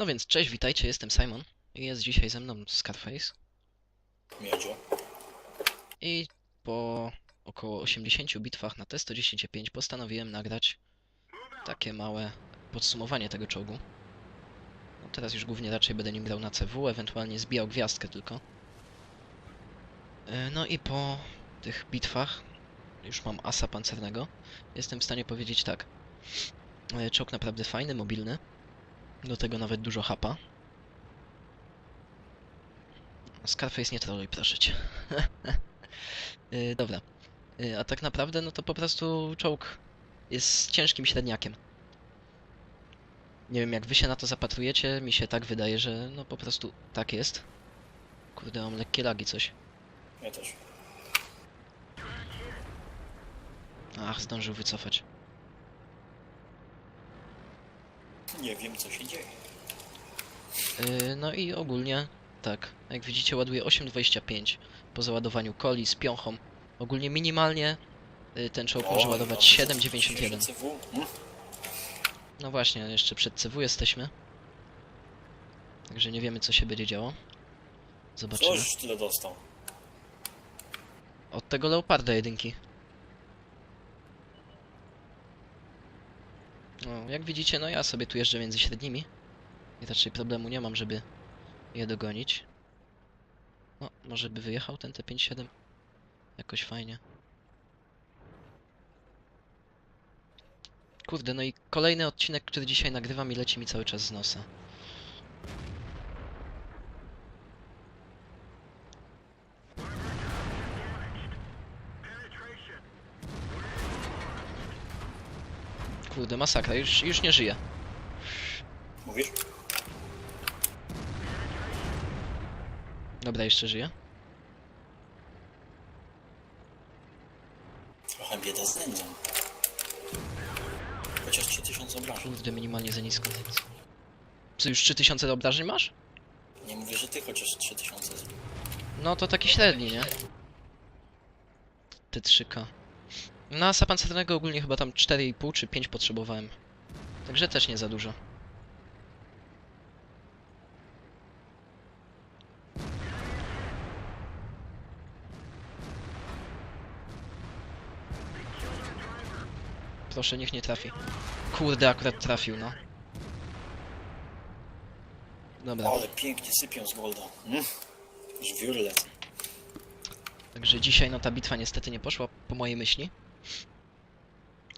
No więc cześć, witajcie, jestem Simon i jest dzisiaj ze mną Scarface Miodzio. i po około 80 bitwach na T-115 postanowiłem nagrać takie małe podsumowanie tego czołgu. No teraz już głównie raczej będę nim grał na CW, ewentualnie zbijał gwiazdkę tylko. E, No i po tych bitwach, już mam asa pancernego, jestem w stanie powiedzieć tak. E, Czołg naprawdę fajny, mobilny. Do tego nawet dużo hapa. Scarface nie troluj, proszę cię. Yy, dobra. Yy, a tak naprawdę, no to po prostu czołg jest ciężkim średniakiem. Nie wiem, jak wy się na to zapatrujecie, mi się tak wydaje, że no po prostu tak jest. Kurde, mam lekkie lagi coś. Ja też. Ach, zdążył wycofać. Nie wiem co się dzieje. Yy, no i ogólnie, tak, jak widzicie ładuje 8,25 po załadowaniu coli z piąchą. Ogólnie minimalnie yy, ten czołg może ładować no, 7,91. CW. Hmm? No właśnie, jeszcze przed CW jesteśmy. Także nie wiemy co się będzie działo. Zobaczymy. Coś tyle dostał. Od tego Leoparda jedynki. No, jak widzicie, no ja sobie tu jeżdżę między średnimi. I raczej problemu nie mam, żeby je dogonić. No, może by wyjechał ten T57? Jakoś fajnie. Kurde, no i kolejny odcinek, który dzisiaj nagrywam i leci mi cały czas z nosa. Kurde, masakra, już, już nie żyje. Mówisz? Dobra, jeszcze żyje. Trochę bieda z nędzą. Chociaż 3000 obrażeń. Kurde, minimalnie za nisko. Co, już 3000 obrażeń masz? Nie mówię, że ty chociaż 3000. z- No to taki średni, nie? T3K. Na asa pancernego ogólnie chyba tam 4,5 czy 5 potrzebowałem. Także też nie za dużo. Proszę, niech nie trafi. Kurde, akurat trafił, no. Dobra. Ale pięknie sypią z golda. Żwiór lecą. Także dzisiaj no ta bitwa niestety nie poszła po mojej myśli.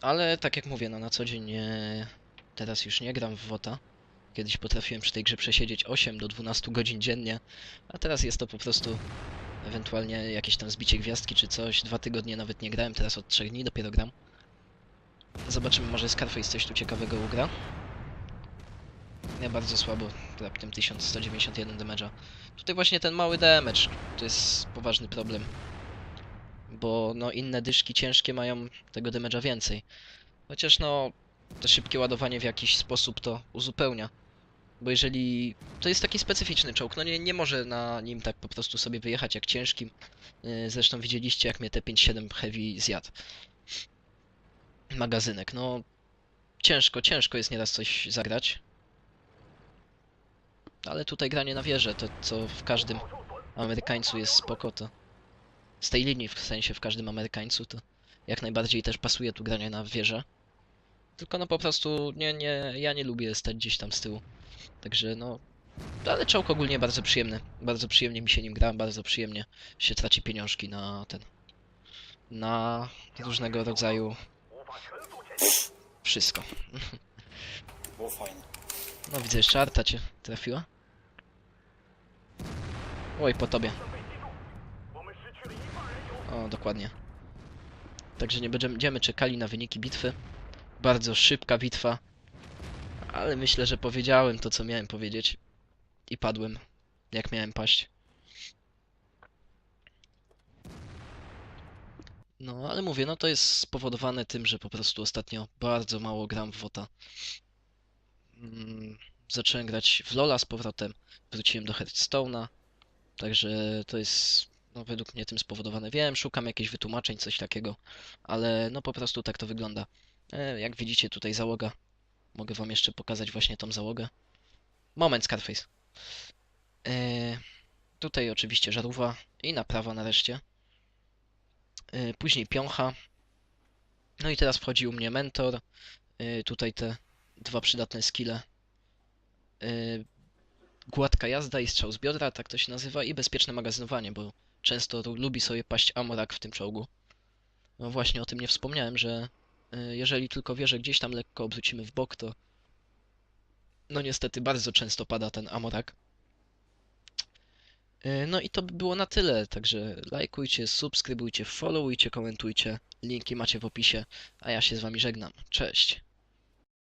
Ale tak jak mówię, no na co dzień nie... teraz już nie gram w WOTA. Kiedyś potrafiłem przy tej grze przesiedzieć 8 do 12 godzin dziennie, a teraz jest to po prostu ewentualnie jakieś tam zbicie gwiazdki czy coś. Dwa tygodnie nawet nie grałem, teraz od 3 dni dopiero gram. Zobaczymy, może Scarface coś tu ciekawego ugra. Nie bardzo słabo, raptem 1191 damage'a. Tutaj właśnie ten mały damage to jest poważny problem. Bo no inne dyszki ciężkie mają tego damage'a więcej. Chociaż no to szybkie ładowanie w jakiś sposób to uzupełnia. Bo jeżeli to jest taki specyficzny czołg, no nie, nie może na nim tak po prostu sobie wyjechać jak ciężkim. Yy, Zresztą widzieliście jak mnie T57 Heavy zjadł. Magazynek, no ciężko, ciężko jest nieraz coś zagrać. Ale tutaj granie na wieżę, to co w każdym Amerykańcu jest spoko, to z tej linii, w sensie w każdym Amerykańcu, to jak najbardziej też pasuje tu granie na wieżę. Tylko no po prostu nie, nie, ja nie lubię stać gdzieś tam z tyłu. Także no, ale czołg ogólnie bardzo przyjemny. Bardzo przyjemnie mi się nim gra, bardzo przyjemnie się traci pieniążki na ten, na różnego rodzaju wszystko. Było fajne. No widzę, jeszcze Arta cię trafiła. Oj, po tobie. O, dokładnie. Także nie będziemy czekali na wyniki bitwy. Bardzo szybka bitwa. Ale myślę, że powiedziałem to, co miałem powiedzieć. I padłem, jak miałem paść. No, ale mówię, no to jest spowodowane tym, że po prostu ostatnio bardzo mało gram w WOTA. Mm, zacząłem grać w LoL'a z powrotem, wróciłem do Hearthstone'a, także to jest no, według mnie tym spowodowane. Wiem, szukam jakichś wytłumaczeń, coś takiego, ale no po prostu tak to wygląda. E, jak widzicie tutaj załoga, mogę wam jeszcze pokazać właśnie tą załogę. Moment, Scarface. Yy, tutaj oczywiście żarówka i naprawa nareszcie. Yy, później piącha. No i teraz wchodzi u mnie mentor. Tutaj te dwa przydatne skille. Gładka jazda i strzał z biodra, tak to się nazywa, i bezpieczne magazynowanie, bo często lubi sobie paść amorak w tym czołgu. No właśnie o tym nie wspomniałem, że y, jeżeli tylko wieżę gdzieś tam lekko obrócimy w bok, to no niestety bardzo często pada ten amorak. Y, No i to by było na tyle, także lajkujcie, subskrybujcie, followujcie, komentujcie. Linki macie w opisie, a ja się z wami żegnam. Cześć!